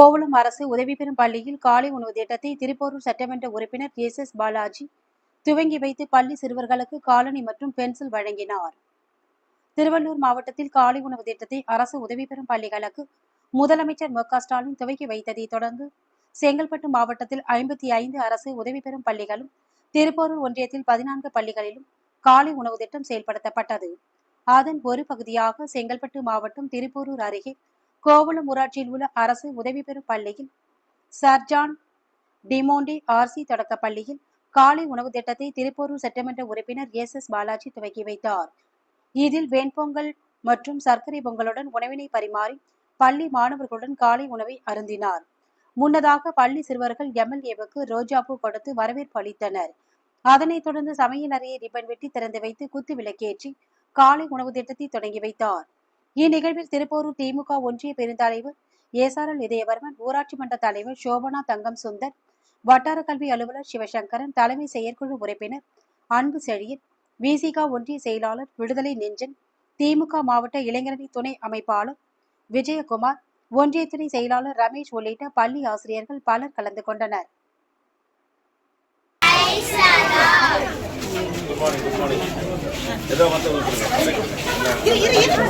கோவளம் அரசு உதவி பெறும் பள்ளியில் காலை உணவு திட்டத்தை திருப்போரூர் சட்டமன்ற உறுப்பினர் எஸ் எஸ் பாலாஜி துவங்கி வைத்து பள்ளி சிறுவர்களுக்கு காலணி மற்றும் பென்சில் வழங்கினார். திருவள்ளூர் மாவட்டத்தில் காலை உணவு திட்டத்தை அரசு உதவி பெறும் பள்ளிகளுக்கு முதலமைச்சர் மு க ஸ்டாலின் துவக்கி வைத்ததை தொடர்ந்து செங்கல்பட்டு மாவட்டத்தில் ஐம்பத்தி ஐந்து அரசு உதவி பெறும் பள்ளிகளும் திருப்போரூர் ஒன்றியத்தில் பதினான்கு பள்ளிகளிலும் காலை உணவு திட்டம் செயல்படுத்தப்பட்டது. அதன் ஒரு பகுதியாக செங்கல்பட்டு மாவட்டம் திருப்போரூர் அருகே கோவளம் ஊராட்சியில் உள்ள அரசு உதவி பெறும் பள்ளியில் சர்ஜான் டிமோண்டி ஆர்சி தொடக்கப் பள்ளியில் காலை உணவு திட்டத்தை திருப்போரூர் சட்டமன்ற உறுப்பினர் எஸ் எஸ் பாலாஜி துவக்கி வைத்தார். இதில் வெண்பொங்கல் மற்றும் சர்க்கரை பொங்கலுடன் உணவினை பரிமாறி பள்ளி மாணவர்களுடன் காலை உணவை அருந்தினார். முன்னதாக பள்ளி சிறுவர்கள் எம்எல்ஏவுக்கு ரோஜாப்பூ கொடுத்து வரவேற்பு அளித்தனர். அதனைத் தொடர்ந்து சமையல் அறையை ரிப்பன் வெட்டி திறந்து வைத்து குத்து விளக்கேற்றி காலை உணவு திட்டத்தை தொடங்கி வைத்தார். இந்நிகழ்வில் திருப்போரூர் திமுக ஒன்றிய பெருந்தலைவர் ஏசாரல் இதயவர்மன் ஊராட்சி மன்ற தலைவர் சோபனா தங்கம் சுந்தர் வட்டார கல்வி அலுவலர் சிவசங்கரன் தலைமை செயற்குழு உறுப்பினர் அன்பு செழியன் விசிக ஒன்றிய செயலாளர் விடுதலை நெஞ்சன் திமுக மாவட்ட இளைஞரணி துணை அமைப்பாளர் விஜயகுமார் ஒன்றிய துணை செயலாளர் ரமேஷ் உள்ளிட்ட பள்ளி ஆசிரியர்கள் பலர் கலந்து கொண்டனர். ஏதோ வந்து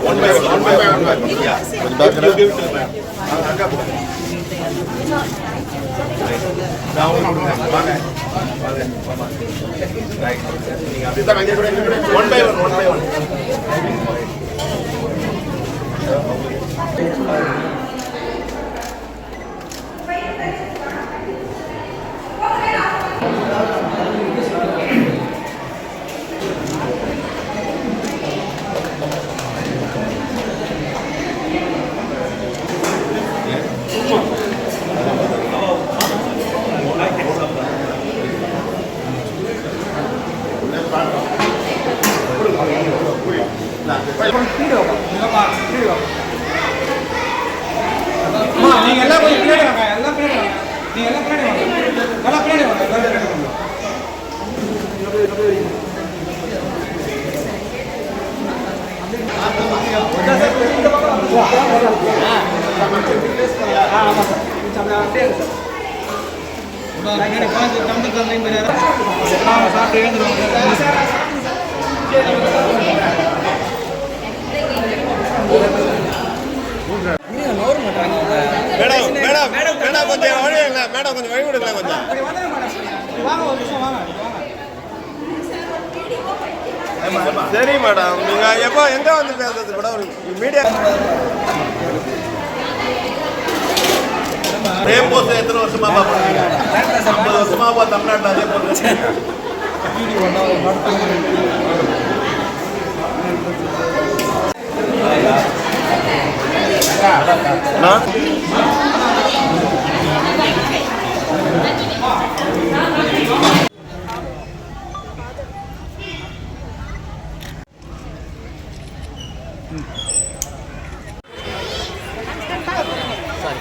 one by one one by one by கொஞ்சம் பேக் கிவ் இட் மேம் அக்கா போடுங்க நான் உங்களுக்கு வாங்க வாங்க வாங்க ரைட் நீங்க அப்படியே தான் அங்கே கூட one by one one by one நீங்க எல்லாம் கொஞ்சம் பின்னாடி வாங்க எல்லாம் பின்னாடி வாங்க நீங்க எல்லாம் பின்னாடி வாங்க எல்லாம் பின்னாடி வாங்க எல்லாம் பின்னாடி வாங்க சாப்பிட்டு எழுந்துருவாங்க மேடம் மேடம் மேடம் கொஞ்சம் வழி மேடம். கொஞ்சம் வழி விடுங்களேன் கொஞ்சம் சரி மேடம். நீங்க எப்போ எங்க வந்து பேசுறது மேடம்? மீடியா அதே போஸ்ட் எத்தனை வருஷமா பண்ணுறீங்க ஐம்பது வருஷமா தமிழ்நாட்டில் அதே போஸ்ட் நான்? சாரி